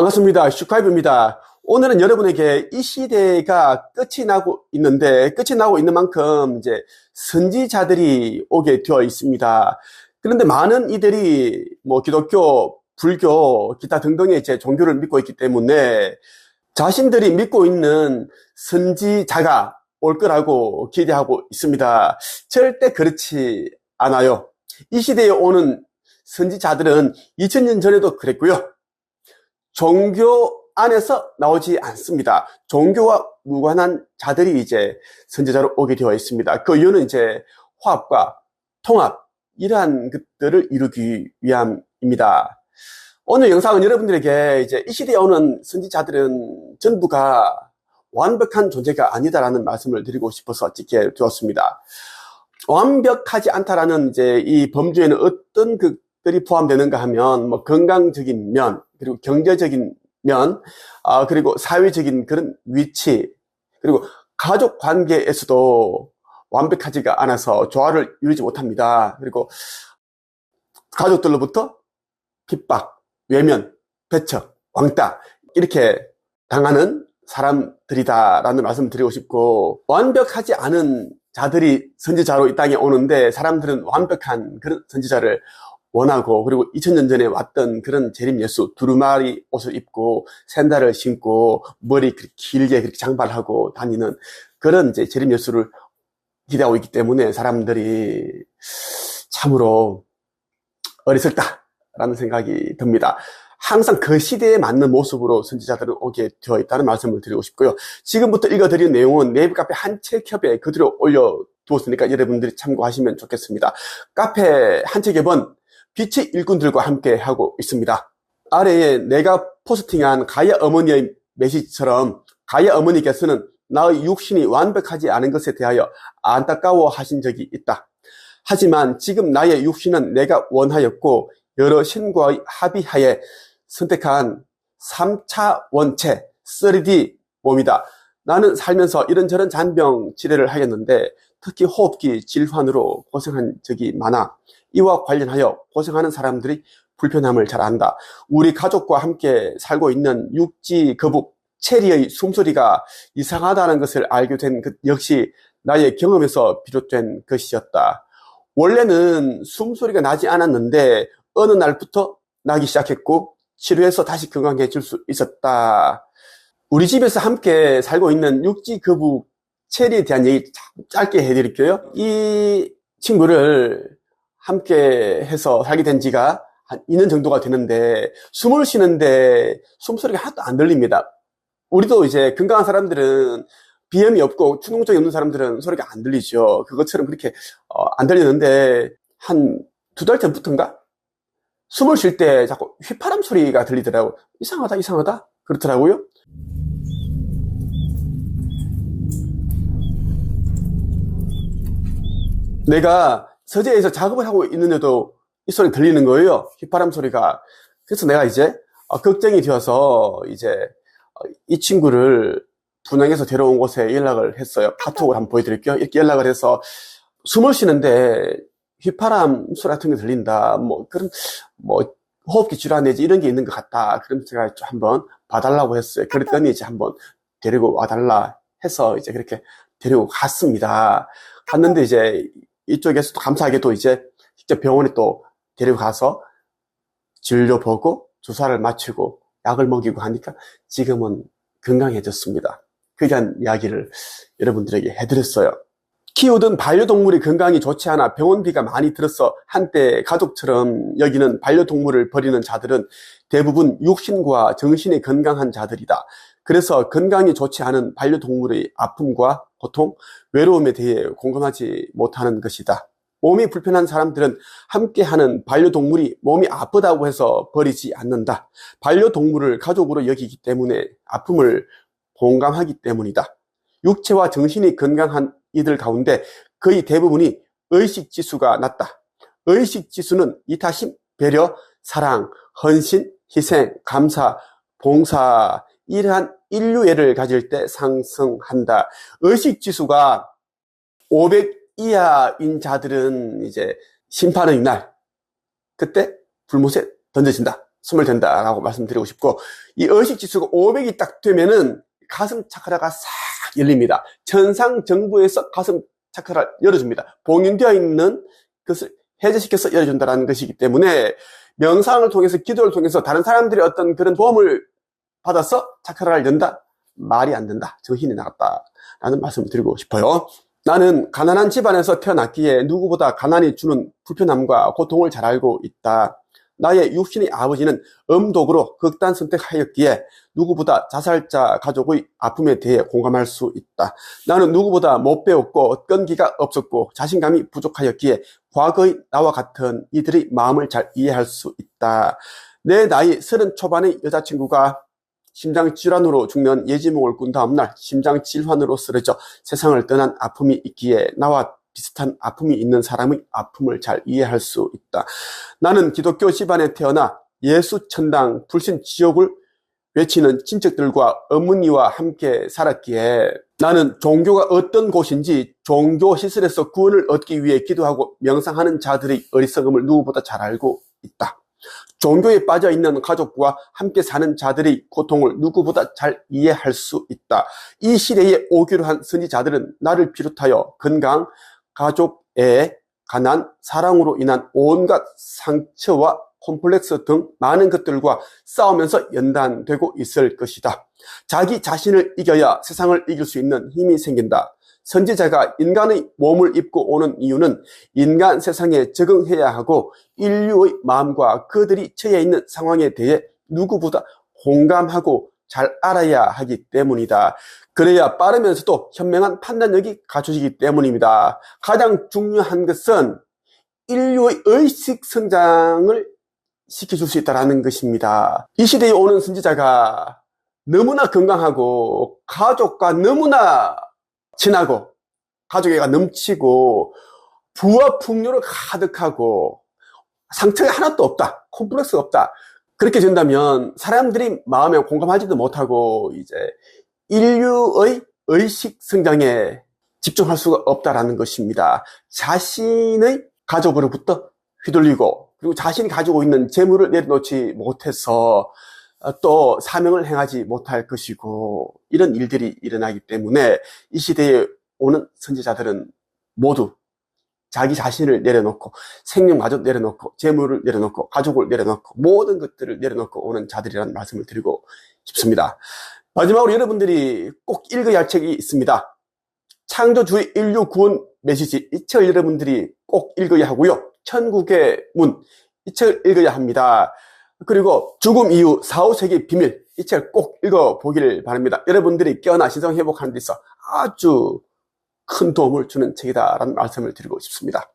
반갑습니다. 슈카이브입니다. 오늘은 여러분에게 이 시대가 끝이 나고 있는데, 끝이 나고 있는 만큼 이제 선지자들이 오게 되어 있습니다. 그런데 많은 이들이 뭐 기독교, 불교, 기타 등등의 이제 종교를 믿고 있기 때문에 자신들이 믿고 있는 선지자가 올 거라고 기대하고 있습니다. 절대 그렇지 않아요. 이 시대에 오는 선지자들은 2000년 전에도 그랬고요. 종교 안에서 나오지 않습니다. 종교와 무관한 자들이 이제 선지자로 오게 되어 있습니다. 그 이유는 이제 화합과 통합, 이러한 것들을 이루기 위함입니다. 오늘 영상은 여러분들에게 이제 이 시대에 오는 선지자들은 전부가 완벽한 존재가 아니다라는 말씀을 드리고 싶어서 찍게 되었습니다. 완벽하지 않다라는 이제 이 범주에는 어떤 것들이 포함되는가 하면 뭐 건강적인 면, 그리고 경제적인 면, 아, 그리고 사회적인 그런 위치, 그리고 가족 관계에서도 완벽하지가 않아서 조화를 이루지 못합니다. 그리고 가족들로부터 핍박, 외면, 배척, 왕따, 이렇게 당하는 사람들이다라는 말씀을 드리고 싶고, 완벽하지 않은 자들이 선지자로 이 땅에 오는데, 사람들은 완벽한 그런 선지자를 원하고, 그리고 2000년 전에 왔던 그런 재림 예수, 두루마리 옷을 입고, 샌달을 신고, 머리 그렇게 길게 그렇게 장발하고 다니는 그런 이제 재림 예수를 기대하고 있기 때문에 사람들이 참으로 어리석다라는 생각이 듭니다. 항상 그 시대에 맞는 모습으로 선지자들은 오게 되어 있다는 말씀을 드리고 싶고요. 지금부터 읽어드리는 내용은 네이버 카페 한책협에 그대로 올려두었으니까 여러분들이 참고하시면 좋겠습니다. 카페 한책협은 빛의 일꾼들과 함께 하고 있습니다. 아래에 내가 포스팅한 가야 어머니의 메시지처럼 가야 어머니께서는 나의 육신이 완벽하지 않은 것에 대하여 안타까워 하신 적이 있다. 하지만 지금 나의 육신은 내가 원하였고 여러 신과의 합의하에 선택한 3차 원체 3D 몸이다. 나는 살면서 이런저런 잔병 치료를 하겠는데 특히 호흡기 질환으로 고생한 적이 많아 이와 관련하여 고생하는 사람들이 불편함을 잘 안다. 우리 가족과 함께 살고 있는 육지 거북 체리의 숨소리가 이상하다는 것을 알게 된것 역시 나의 경험에서 비롯된 것이었다. 원래는 숨소리가 나지 않았는데 어느 날부터 나기 시작했고 치료해서 다시 건강해질 수 있었다. 우리 집에서 함께 살고 있는 육지 거북 체리에 대한 얘기 짧게 해드릴게요. 이 친구를 함께 해서 살게 된 지가 한 2년 정도가 되는데 숨을 쉬는데 숨소리가 하나도 안 들립니다. 우리도 이제 건강한 사람들은 비염이 없고 충동증이 없는 사람들은 소리가 안 들리죠. 그것처럼 그렇게 어, 안 들리는데 한 두 달 전부터인가 숨을 쉴 때 자꾸 휘파람 소리가 들리더라고. 이상하다, 이상하다 그렇더라고요. 내가 서재에서 작업을 하고 있는데도 이 소리 들리는 거예요. 휘파람 소리가. 그래서 내가 이제 어, 걱정이 되어서 이제 이 친구를 분양해서 데려온 곳에 연락을 했어요. 카톡을 한번 보여드릴게요. 이렇게 연락을 해서 숨을 쉬는데 휘파람 소리 같은 게 들린다. 뭐 그런 뭐 호흡기 질환 내지 이런 게 있는 것 같다. 그럼 제가 한번 봐달라고 했어요. 그랬더니 이제 한번 데리고 와달라 해서 이제 그렇게 데리고 갔습니다. 갔는데 이제 이쪽에서 도 감사하게도 이제 직접 병원에 또 데리고 가서 진료 보고 주사를 맞추고 약을 먹이고 하니까 지금은 건강해졌습니다. 그에 대한 이야기를 여러분들에게 해드렸어요. 키우던 반려동물이 건강이 좋지 않아 병원비가 많이 들어서 한때 가족처럼 여기는 반려동물을 버리는 자들은 대부분 육신과 정신이 건강한 자들이다. 그래서 건강이 좋지 않은 반려동물의 아픔과 고통, 외로움에 대해 공감하지 못하는 것이다. 몸이 불편한 사람들은 함께하는 반려동물이 몸이 아프다고 해서 버리지 않는다. 반려동물을 가족으로 여기기 때문에 아픔을 공감하기 때문이다. 육체와 정신이 건강한 이들 가운데 거의 대부분이 의식 지수가 낮다. 의식 지수는 이타심, 배려, 사랑, 헌신, 희생, 감사, 봉사, 이러한 인류애를 가질 때 상승한다. 의식 지수가 500 이하인 자들은 이제 심판의 날, 그때 불못에 던져진다. 소멸된다라고 말씀드리고 싶고 이 의식 지수가 500이 딱 되면은 가슴 차크라가 싹 열립니다. 천상 정부에서 가슴 차크라를 열어줍니다. 봉인되어 있는 것을 해제시켜서 열어준다는 것이기 때문에 명상을 통해서 기도를 통해서 다른 사람들이 어떤 그런 도움을 받아서 차크라를 연다 말이 안 된다. 정신이 나갔다 라는 말씀을 드리고 싶어요. 나는 가난한 집안에서 태어났기에 누구보다 가난이 주는 불편함과 고통을 잘 알고 있다. 나의 육신의 아버지는 음독으로 극단 선택하였기에 누구보다 자살자 가족의 아픔에 대해 공감할 수 있다. 나는 누구보다 못 배웠고 끈기가 없었고 자신감이 부족하였기에 과거의 나와 같은 이들의 마음을 잘 이해할 수 있다. 내 나이 서른 초반의 여자친구가 심장 질환으로 죽는 예지몽을 꾼 다음날 심장 질환으로 쓰러져 세상을 떠난 아픔이 있기에 나와 비슷한 아픔이 있는 사람의 아픔을 잘 이해할 수 있다. 나는 기독교 집안에 태어나 예수 천당 불신 지옥을 외치는 친척들과 어머니와 함께 살았기에 나는 종교가 어떤 곳인지 종교 시설에서 구원을 얻기 위해 기도하고 명상하는 자들의 어리석음을 누구보다 잘 알고 있다. 종교에 빠져 있는 가족과 함께 사는 자들의 고통을 누구보다 잘 이해할 수 있다. 이 시대에 오기로 한 선지자들은 나를 비롯하여 건강, 가족의 가난, 사랑으로 인한 온갖 상처와 콤플렉스 등 많은 것들과 싸우면서 연단되고 있을 것이다. 자기 자신을 이겨야 세상을 이길 수 있는 힘이 생긴다. 선지자가 인간의 몸을 입고 오는 이유는 인간 세상에 적응해야 하고 인류의 마음과 그들이 처해 있는 상황에 대해 누구보다 공감하고 잘 알아야 하기 때문이다. 그래야 빠르면서도 현명한 판단력이 갖춰지기 때문입니다. 가장 중요한 것은 인류의 의식 성장을 시켜줄 수 있다는 것입니다. 이 시대에 오는 선지자가 너무나 건강하고 가족과 너무나 친하고 가족애가 넘치고 부와 풍요를 가득하고 상처가 하나도 없다. 콤플렉스가 없다. 그렇게 된다면 사람들이 마음에 공감하지도 못하고 이제 인류의 의식 성장에 집중할 수가 없다라는 것입니다. 자신의 가족으로부터 휘둘리고 그리고 자신이 가지고 있는 재물을 내려놓지 못해서 또 사명을 행하지 못할 것이고 이런 일들이 일어나기 때문에 이 시대에 오는 선지자들은 모두 자기 자신을 내려놓고 생명마저 내려놓고 재물을 내려놓고 가족을 내려놓고 모든 것들을 내려놓고 오는 자들이라는 말씀을 드리고 싶습니다. 마지막으로 여러분들이 꼭 읽어야 할 책이 있습니다. 창조주의 인류 구원 메시지 이 책을 여러분들이 꼭 읽어야 하고요. 천국의 문 이 책을 읽어야 합니다. 그리고 죽음 이후 4, 5세기 비밀 이 책을 꼭 읽어보기를 바랍니다. 여러분들이 깨어나 신성 회복하는 데 있어 아주 큰 도움을 주는 책이다라는 말씀을 드리고 싶습니다.